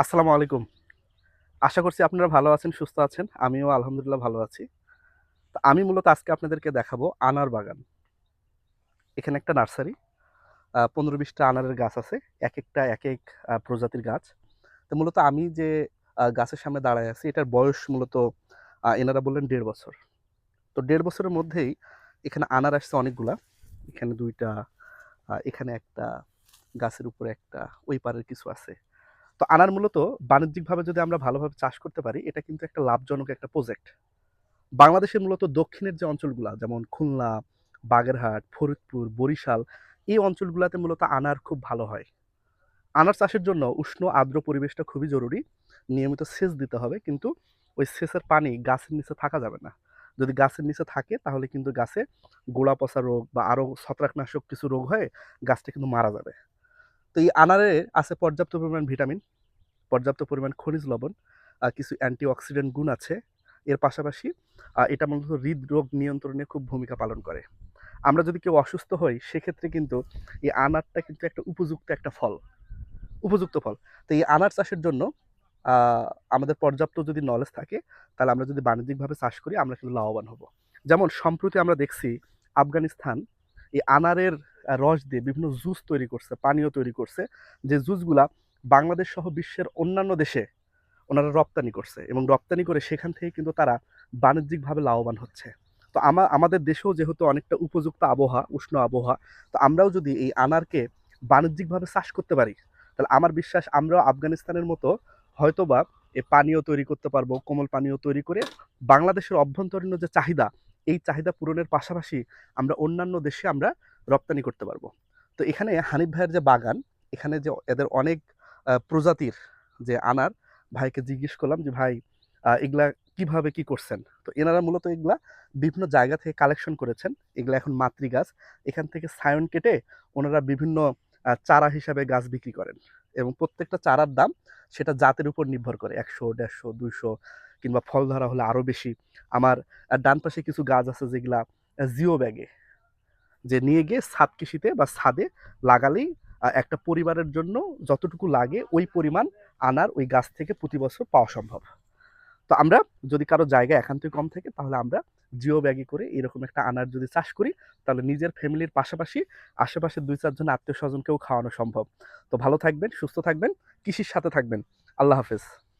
আসসালামু আলাইকুম। আশা করছি আপনারা ভালো আছেন, সুস্থ আছেন। আমিও আলহামদুলিল্লাহ ভালো আছি। তো আমি মূলত আজকে আপনাদেরকে দেখাবো আনার বাগান। এখানে একটা নার্সারি পনেরো বিশটা আনারের গাছ আছে, এক একটা, এক এক প্রজাতির গাছ। তো মূলত আমি যে গাছের সামনে দাঁড়ায় আছি, এটার বয়স মূলত এনারা বললেন দেড় বছর। তো দেড় বছরের মধ্যেই এখানে আনার আসছে অনেকগুলা। এখানে দুইটা এখানে একটা, গাছের উপরে একটা, ওই পারের কিছু আছে। তো আনার মূলত বাণিজ্যিকভাবে যদি আমরা ভালোভাবে চাষ করতে পারি, এটা কিন্তু একটা লাভজনক একটা প্রজেক্ট বাংলাদেশের মূলত দক্ষিণের যে অঞ্চলগুলো, যেমন খুলনা, বাগেরহাট, ফরিদপুর, বরিশাল, এই অঞ্চলগুলোতে মূলত আনার খুব ভালো হয়। আনার চাষের জন্য উষ্ণ, আর্দ্র পরিবেশটা খুবই জরুরি। নিয়মিত সেচ দিতে হবে, কিন্তু ওই সেচের পানি গাছের নিচে থাকা যাবে না। যদি গাছের নিচে থাকে, তাহলে কিন্তু গাছে গোড়া পচা রোগ বা আরও ছত্রাকনাশক কিছু রোগ হয়ে গাছটা কিন্তু মারা যাবে। তো এই আনারে আছে পর্যাপ্ত পরিমাণ ভিটামিন। পর্যাপ্ত পরিমাণ খনিজ লবণ কিছু অ্যান্টিঅক্সিডেন্ট গুণ আছে। এর পাশাপাশি এটা মূলত হৃদরোগ নিয়ন্ত্রণে খুব ভূমিকা পালন করে। আমরা যদি কেউ অসুস্থ হই, সেক্ষেত্রে কিন্তু এই আনারটা কিন্তু একটা উপযুক্ত একটা ফল। উপযুক্ত ফল। তো এই আনার চাষের জন্য আমাদের পর্যাপ্ত যদি নলেজ থাকে, তাহলে আমরা যদি বাণিজ্যিকভাবে চাষ করি, আমরা কিন্তু লাভবান হব। যেমন সম্প্রতি আমরা দেখছি আফগানিস্তান, এই আনারের রস দিয়ে বিভিন্ন জুস তৈরি করছে, পানীয় তৈরি করছে। যে জুসগুলা বাংলাদেশ সহ বিশ্বের অন্যান্য দেশে ওনারা রপ্তানি করছে এবং রপ্তানি করে সেখান থেকে কিন্তু তারা বাণিজ্যিকভাবে লাভবান হচ্ছে। তো আমা আমাদের দেশেও যেহেতু অনেকটা উপযুক্ত আবহাওয়া, উষ্ণ আবহাওয়া, তো আমরাও যদি এই আনারকে বাণিজ্যিকভাবে চাষ করতে পারি, তাহলে আমার বিশ্বাস আমরাও আফগানিস্তানের মতো হয়তোবা এ পানীয় তৈরি করতে পারব, কোমল পানীয় তৈরি করে বাংলাদেশের অভ্যন্তরীণ যে চাহিদা, এই চাহিদা পূরণের পাশাপাশি আমরা অন্যান্য দেশে আমরা রপ্তানি করতে পারব। তো এখানে হানিফ ভাইয়ের যে বাগান, এখানে যে এদের অনেক প্রজাতির যে আনার, ভাইকে জিজ্ঞেস করলাম যে, ভাই এগুলা কীভাবে কি করছেন? তো এনারা মূলত এগুলা বিভিন্ন জায়গা থেকে কালেকশন করেছেন। এগুলা এখন মাতৃ গাছ। এখান থেকে সায়ন কেটে ওনারা বিভিন্ন চারা হিসাবে গাছ বিক্রি করেন এবং প্রত্যেকটা চারার দাম সেটা জাতের উপর নির্ভর করে। একশো, দেড়শো, দুইশো কিংবা ফল ধরা হলে আরও বেশি। আমার ডান পাশে কিছু গাছ আছে যেগুলা জিও ব্যাগে, যে নিয়ে গিয়ে ছাদ কৃষিতে বা ছাদে লাগালেই একটা পরিবারের জন্য যতটুকু লাগে ওই পরিমাণ আনার ওই গাছ থেকে প্রতি বছর পাওয়া সম্ভব। তো আমরা যদি কারও জায়গা একান্তই কম থাকে, তাহলে আমরা জিও ব্যাগে করে এরকম একটা আনার যদি চাষ করি, তাহলে নিজের ফ্যামিলির পাশাপাশি আশেপাশে দুই চারজন আত্মীয় স্বজনকেও খাওয়ানো সম্ভব। তো ভালো থাকবেন, সুস্থ থাকবেন, কৃষির সাথে থাকবেন। আল্লাহ হাফেজ।